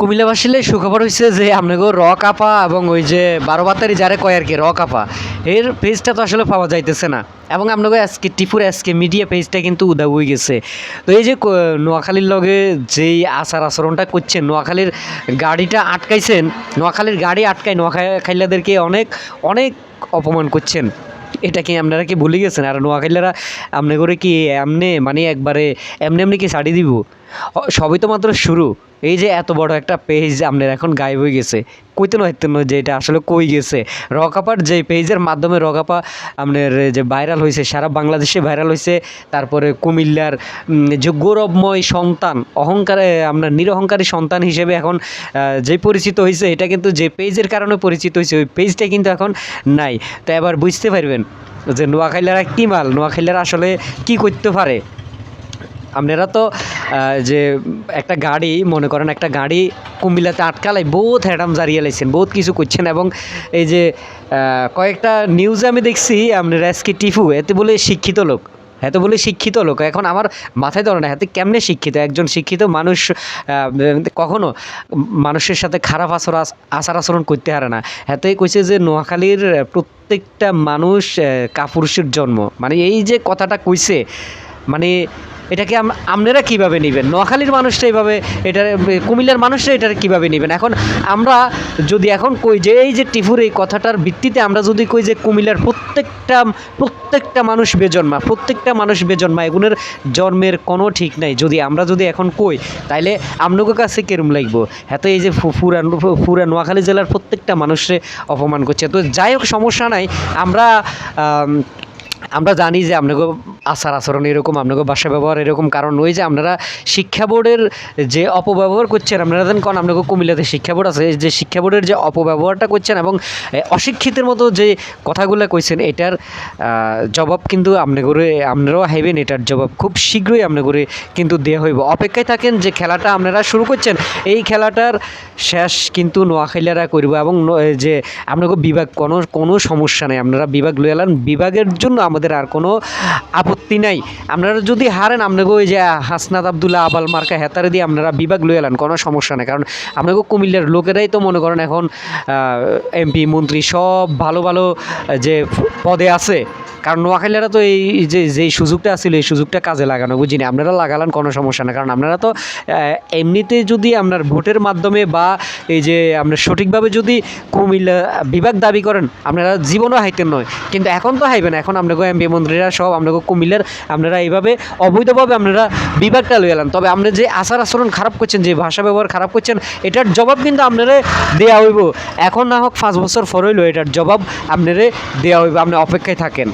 কুমিল্লাবাসীলে সুখবর হয়েছে যে আপনাকে র কাপা এবং ওই যে বারো বাতারি যারে কয় আর কি, র কাপা। এর পেজটা তো আসলে পাওয়া যাইতেছে না। এবং আপনাকে আজকে টিপুর আজকে মিডিয়া পেজটা কিন্তু উদা হয়ে গেছে। তো এই যে নোয়াখালীর লগে যেই আচার আচরণটা করছেন, নোয়াখালীর গাড়িটা আটকাইছেন, নোয়াখালীর গাড়ি আটকায় নোয়াখাইলাদেরকে অনেক অনেক অপমান করছেন। এটা কি আপনারা কি ভুলে গেছেন? আর নোয়াখালীরা আপনি করে কি এমনি মানে একবারে এমনি এমনি কি ছাড়ি দিব? সবই তো মাত্র শুরু। এই যে এত বড় একটা পেজ আপনার এখন গায়েব হয়ে গেছে, কইতে নয় যে এটা আসলে কই গেছে? রকাপার যে পেজের মাধ্যমে রকাপা আপনার যে ভাইরাল হয়েছে সারা বাংলাদেশে ভাইরাল হয়েছে তারপরে কুমিল্লার যে গৌরবময় সন্তান, অহংকারে, আপনার নিরহংকারী সন্তান হিসেবে এখন যে পরিচিত হয়েছে এটা কিন্তু যে পেজের কারণে পরিচিত হয়েছে ওই পেজটা কিন্তু এখন নাই। তো এবার বুঝতে পারবেন যে নোয়াখাইলারা কী মাল নোয়াখাইলারা আসলে কি করতে পারে? আপনারা তো যে একটা গাড়ি, মনে করেন একটা গাড়ি কুমিল্লাতে আটকালাই বহুত হ্যাডাম জারিয়ে লাইছেন, বহুত কিছু করছেন এবং এই যে কয়েকটা নিউজে আমি দেখছি, আপনার আজকে টিফু এতে বলে শিক্ষিত লোক, এত বলে শিক্ষিত লোক। এখন আমার মাথায় ধরে না হাতে কেমনে শিক্ষিত? একজন শিক্ষিত মানুষ কখনো মানুষের সাথে খারাপ আচর, আচার আচরণ করতে পারে না। হাতে কইছে যে নোয়াখালীর প্রত্যেকটা মানুষ কাপুরুষের জন্ম। মানে এই যে কথাটা কইছে মানে এটাকে আপনারা কীভাবে নেবেন? নোয়াখালীর মানুষরা এইভাবে এটা কুমিল্লার মানুষরা এটা কীভাবে নেবেন? এখন আমরা যদি এখন কই যে এই যে টিফুর এই কথাটার ভিত্তিতে আমরা যদি কই যে কুমিল্লার প্রত্যেকটা প্রত্যেকটা মানুষ বেজন্মা প্রত্যেকটা মানুষ বেজন্মা এগুলোর জন্মের কোনো ঠিক নাই। যদি আমরা যদি এখন কই তাইলে আপনাদের কাছে কেরম লাগবো? এত এই যে পুরা পুরা নোয়াখালী জেলার প্রত্যেকটা মানুষে অপমান করছে। তো যাই হোক সমস্যা নাই। আমরা আম, আমরা জানি যে আপনাকে আচার আচরণ এরকম, আপনাকে ভাষা ব্যবহার এরকম কারণ ওই যে আপনারা শিক্ষা বোর্ডের যে অপব্যবহার করছেন, আপনারা দেন কারণ আপনাকে কুমিল্লাতে শিক্ষা বোর্ড আছে, যে শিক্ষা বোর্ডের যে অপব্যবহারটা করছেন এবং অশিক্ষিতের মতো যে কথাগুলো কইছেন, এটার জবাব কিন্তু আপনি করে, আপনারাও হাইবেন, এটার জবাব খুব শীঘ্রই আপনি করে কিন্তু দেওয়া হইব। অপেক্ষায় থাকেন যে খেলাটা আপনারা শুরু করছেন, এই খেলাটার শেষ কিন্তু নোয়াখাইলারা করব এবং যে আপনাকে বিভাগ কোনো কোনো সমস্যা নেই, আপনারা বিভাগ লয়ে বিভাগের জন্য আমাদের আর কোনো আপত্তি নাই। আপনারা যদি হারেন, আপনাকে ওই যে হাসনাত আবদুল্লাহ আবাল মার্কা হেতারে দিয়ে আপনারা বিভাগ লয়ে এলেন, কোনো সমস্যা নেই। কারণ আপনাকে কুমিল্লার লোকেরাই তো মনে করেন এখন এমপি, মন্ত্রী সব ভালো ভালো যে পদে আছে কারণ নোয়াখালীরা তো এই যে যেই সুযোগটা আছিল এই সুযোগটা কাজে লাগানো, বুঝিনি? আপনারা লাগালেন কোনো সমস্যা না, কারণ আপনারা তো এমনিতে যদি আপনার ভোটের মাধ্যমে বা এই যে আপনার সঠিকভাবে যদি কুমিল্লা বিভাগ দাবি করেন, আপনারা জীবনও হাইতেন নয়। কিন্তু এখন তো হাইবেন এখন আপনাকে এমপি মন্ত্রীরা সব আপনাকে কুমিল্লার, আপনারা এইভাবে অবৈধভাবে আপনারা বিভাগটা লয়ে এলান। তবে আপনি যে আচার আচরণ খারাপ করছেন, যে ভাষা ব্যবহার খারাপ করছেন, এটার জবাব কিন্তু আপনারা দেওয়া হইব। এখন না হোক পাঁচ বছর পর হইল এটার জবাব আপনারা দেওয়া হইব, আপনি অপেক্ষায় থাকেন।